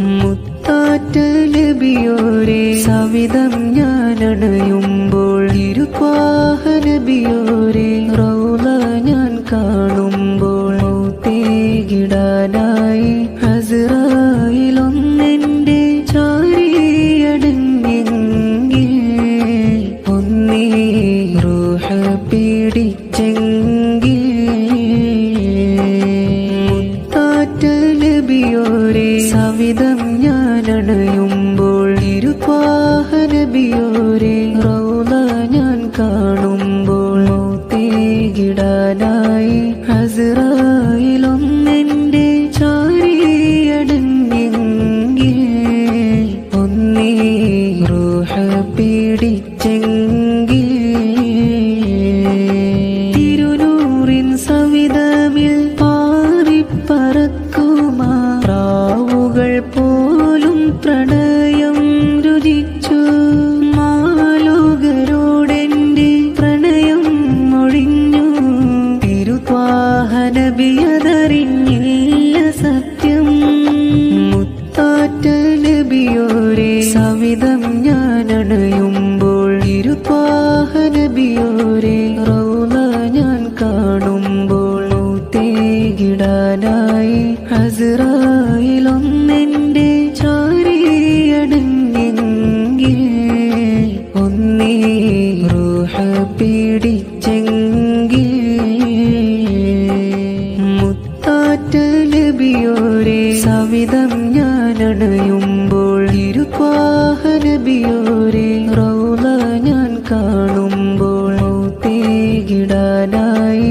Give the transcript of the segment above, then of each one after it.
മുത്താറ്റ സവിധം ഞാനണയുമ്പോൾ ഇരുപാഹ നബിയോരെ ഞാനണയുമ്പോൾ ഇരുപാഹ നബിയോരെ റൗല ഞാൻ കാണുമ്പോൾ തിരുത്വാഹനബിയതറിഞ്ഞില്ല സത്യം. മുത്താറ്റ നബിയോരെ സവിധം ഞാനണയുമ്പോൾ ഇരുപാഹ നബിയോരെ റൗല ഞാൻ കാണുമ്പോൾ തേകിടാനായി ഹസറായിലൊന്നെന്റെ നബിയോരെ സവിധം ഞാനണയുമ്പോൾ ഇരുപാഹ നബിയോരെ റൗല ഞാൻ കാണുമ്പോൾ തേകിടാനായി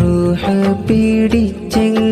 റൂഹ പിടിച്ചെങ്കിൽ